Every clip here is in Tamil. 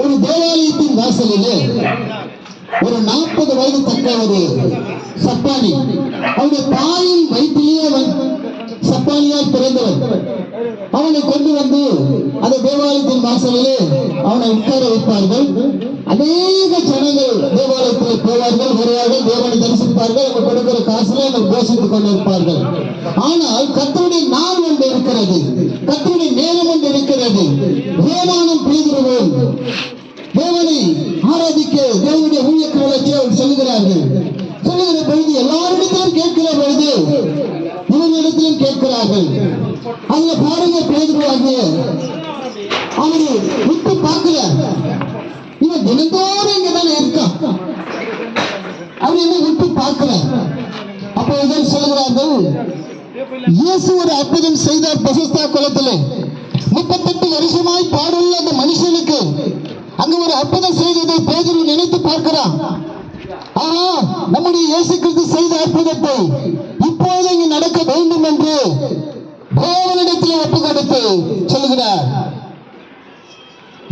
ஒரு தேவாலயத்தின் வாசலிலே ஒரு நாற்பது வயது தக்க ஒரு சப்பானி. அவருடைய தாயின் வயிற்றிலேயே அவன் சப்பானியால் பிறந்தவன். அவனை கொண்டு வந்து அந்த தேவாலயத்தின் வாசலிலே அவனை உட்கார வைப்பார்கள். அநேக ஜனங்கள் தேவாலயத்தில் போவார்கள். வருவார்கள் தேவனை தரிசிப்பார்கள். அவங்க கொடுக்கிற காசுல அவங்க போஷித்துக் கொண்டிருப்பார்கள். ஆனால் கத்தருடைய நாள் ஒன்று இருக்கிறது. கத்தருடைய நேரம் ஒன்று இருக்கிறது. இருக்கிறார்கள். அதுல பாருங்க பேதுருவாகிய அவரு விட்டு பார்க்கல. இவன் தினந்தோறும் இங்க தானே இருக்கான் அவர் என்ன விட்டு பார்க்கல? அப்ப இதான் சொல்கிறார்கள் இயேசு ஒரு அற்புதம் செய்தார் பசஸ்தா குளத்திலே. முப்பத்தெட்டு வருஷமாய் பாடுள்ள அந்த மனுஷனுக்கு அங்க ஒரு அற்புதம் செய்ததை பேதரு நினைத்து பார்க்கிறான். ஆனா நம்முடைய இயேசு கிறிஸ்து செய்த அற்புதத்தை இப்போது இங்கு நடக்க வேண்டும் என்று தேவனிடத்தில் ஒப்பு கொடுத்து சொல்லுகிறார்.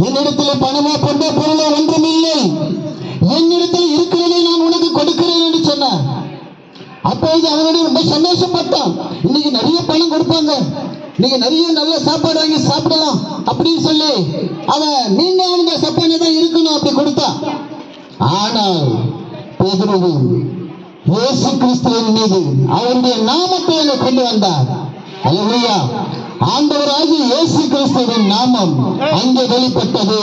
என்னிடத்தில் பணமோ பொண்ணோ பொருளோ ஒன்றுமில்லை என்னிடத்தில் இருக்கிறதை நான் உனக்கு கொடுக்கிறேன் என்று சொன்னார். அப்போது அவனுடைய ரொம்ப சந்தோஷப்பட்டான். இன்னைக்கு நிறைய பணம் கொடுப்பாங்க. நீங்க நிறைய நல்ல சாப்பாடு வாங்கி சாப்பிடலாம் அப்படின்னு சொல்லி அவன் நீண்ட அவங்க சப்பானி தான் இருக்கணும் அப்படி கொடுத்தா. ஆனால் பேசுறது இயேசு கிறிஸ்துவின் மீது அவருடைய நாமத்தை அங்க கொண்டு வந்தார். அல்லேலூயா ஆண்டவராகி இயேசு கிறிஸ்துவின் நாமம் அங்கே வெளிப்பட்டது.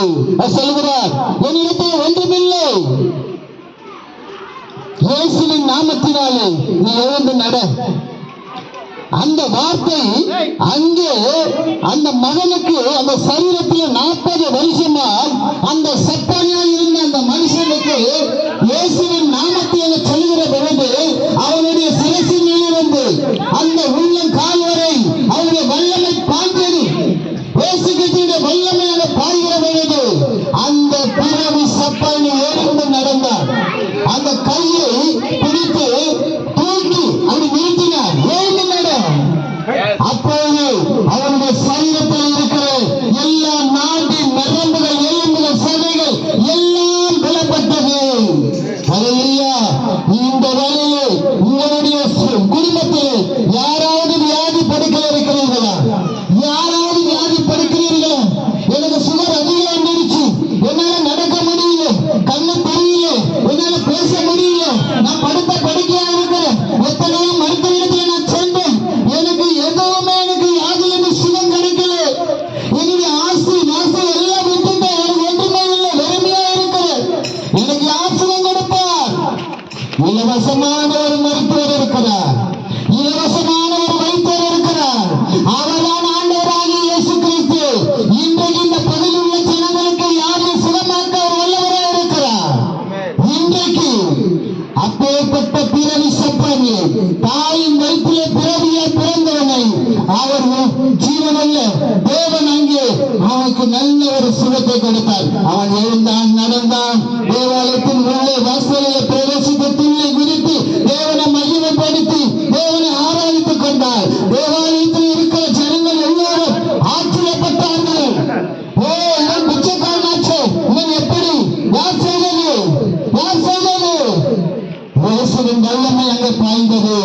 சொல்கிறார் என்னிடத்தில் ஒன்றுமில்லை. இயேசுவின் நாமத்தினாலே நீ எழுந்து நட. அந்த வார்த்தை அங்கே அந்த மகனுக்கு அந்த சரீரத்தில் நாற்பது வருஷமா அந்த சப்பானியா இருந்த அந்த மனுஷனுக்கு இயேசுவின் அப்பொழுது அவருடைய இலவசமான ஒரு மருத்துவர் இருக்கிறார். இலவசமான ஒரு வைத்தியர் இருக்கிறார். அவர்தான் ஆண்டவராகிய இயேசு கிறிஸ்து. இன்றைக்கு இந்த பகுதியில் உள்ள ஜனங்களுக்கு யாரையும் சுகமாக்க அவர் வல்லவராக இருக்கிறார். இன்றைக்கு அப்பேற்பட்ட பிறவி சப்பானியை தாயின் வயிற்றிலே பிறவியை பிறந்தவனை அவர் ஜீவனல்ல தேவன் அங்கே அவனுக்கு நல்ல ஒரு சுகத்தை கொடுத்தார். அவன் எழுந்தான் প্রাণ দেবো